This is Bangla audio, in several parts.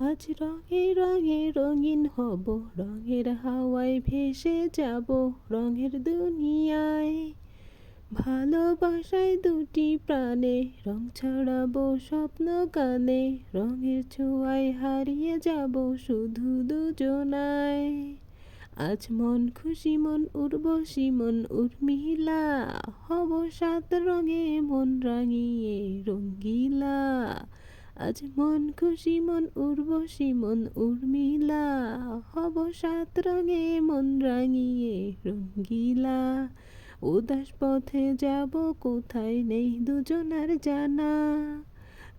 আজ রঙে রঙে রঙিন হব, রঙের হাওয়ায় ভেসে যাব রঙের দুনিয়ায়। ভালোবাসায় দুটি প্রাণে, রং ছড়াবো স্বপ্ন কানে, রঙের ছোঁয়ায় হারিয়ে যাব শুধু দুজনায়। আজ মন খুশি, মন উর্বশী, মন উর্মিলা, হব সাত রঙে মন রাঙিয়ে রঙ্গিলা। আজ মন খুশি, মন উর্বশী, মন উর্মিলা, হব সাত রঙে, মন রাঙিয়ে রঙ্গিলা। উদাস পথে যাব, কোথায় নেই দুজনার জানা।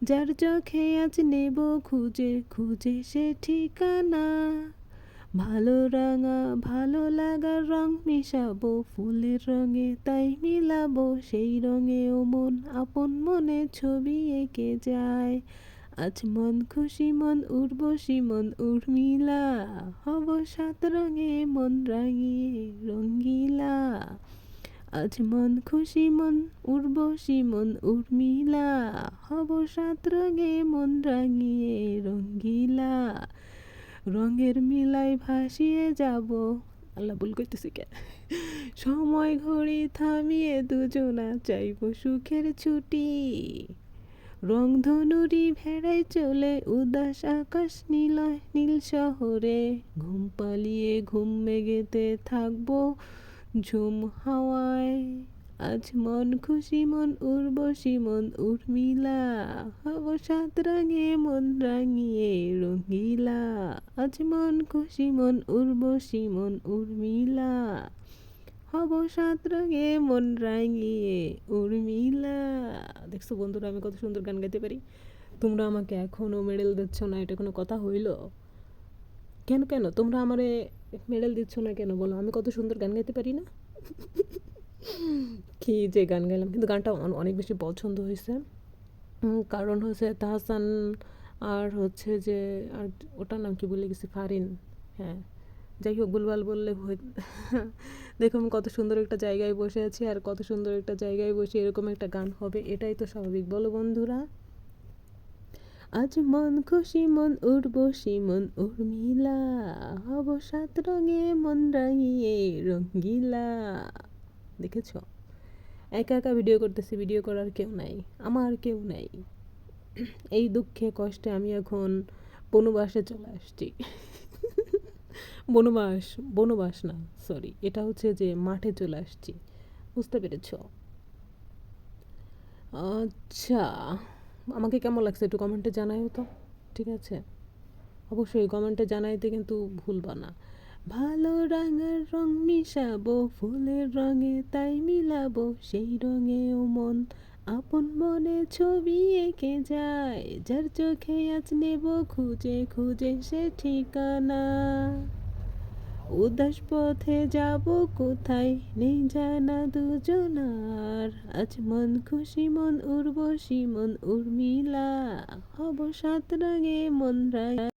যার চোখে আজ নেব, খুঁজে খুঁজে সে ঠিকানা। ভালো রাঙা, ভালো লাগার রং মিশাবো, ফুলের রঙে তাই মিলাবো, সেই রঙেও মন আপন মনে ছবি এঁকে যায়। আজ মন খুশি, মন উর্বশী, মন উর্মিলা। হব সাত রঙে, মন রাঙিয়ে রঙ্গিলা। আজ মন খুশি, মন উর্বশী, মন উর্মিলা। হব সাত রঙে, মন রাঙিয়ে রঙ্গিলা। রঙের মিলাই ভাসিয়ে যাব। আল্লাহ ভুল করতেছি কে? সময় ঘড়ি থামিয়ে দুজনা চাইব সুখের ছুটি। রংধনুরি ভেড়ায় চলে উদাস আকাশ নীল নীল শহরে। ঘুম পালিয়ে ঘুম মেঘেতে থাকব ঝুম হাওয়ায়। আজ মন খুশি, মন উর্বশী, মন উর্মিলা। হব সাত রঙে, মন রাঙিয়ে রঙিলা। আজ মন খুশি, মন উর্বশী, মন উর্মিলা। হব সাত রঙে মন রাঙিয়ে উর্মিলা। দেখছ বন্ধুরা, আমি কত সুন্দর গান গাইতে পারি। তোমরা আমাকে এখনও মেডেল দিচ্ছ না, এটা কোনো কথা হইল? কেন কেন? তোমরা আমারে মেডেল দিচ্ছ না কেন? বলো, আমি কত সুন্দর গান গাইতে পারি না? কি যে গান গাইলাম। কিন্তু গানটা অনেক বেশি পছন্দ হয়েছে কারণ হচ্ছে তাহসান আর হচ্ছে যে, আর ওটার নাম কি বলে গেছি? ফারিন। হ্যাঁ যাই হোক, ভুলভাল বললে হই দেখো আমি কত সুন্দর একটা জায়গায় বসে আছি আর কত সুন্দর একটা জায়গায় বসে এরকম একটা গান হবে, এটাই তো স্বাভাবিক। বলো বন্ধুরা। আজ মন খুশি, মন উর্বশী মন উর্মিলা। হব সাত রঙে মন রাঙিয়ে রঙ্গিলা। দেখেছ? একা একা ভিডিও করতেছি, ভিডিও করার কেউ নাই, আমার কেউ নাই। এই দুঃখে কষ্টে আমি এখন বনবাসে চলে আসছি। বনবাস বনবাস না সরি এটা হচ্ছে যে মাঠে চলে আসছি। বুঝতে পেরেছ? আচ্ছা আমাকে কেমন লাগছে একটু কমেন্টে জানাইও তো, ঠিক আছে? অবশ্যই কমেন্টে জানাইতে কিন্তু ভুলবা না। ভালো রঙের রং মিশাবো, ফুলের রঙে তাই মিলাবো, সেই রঙেও মন আপন মনে ছবি এঁকে যায়, যার চোখে আজ নেব খুঁজে খুঁজে সে ঠিকানা। উদাস পথে যাব কোথায়, নেই জানা দুজনার। আজ মন খুশি, মন উর্বশী, মন উর্মিলা, হব সাত রঙে মন রায়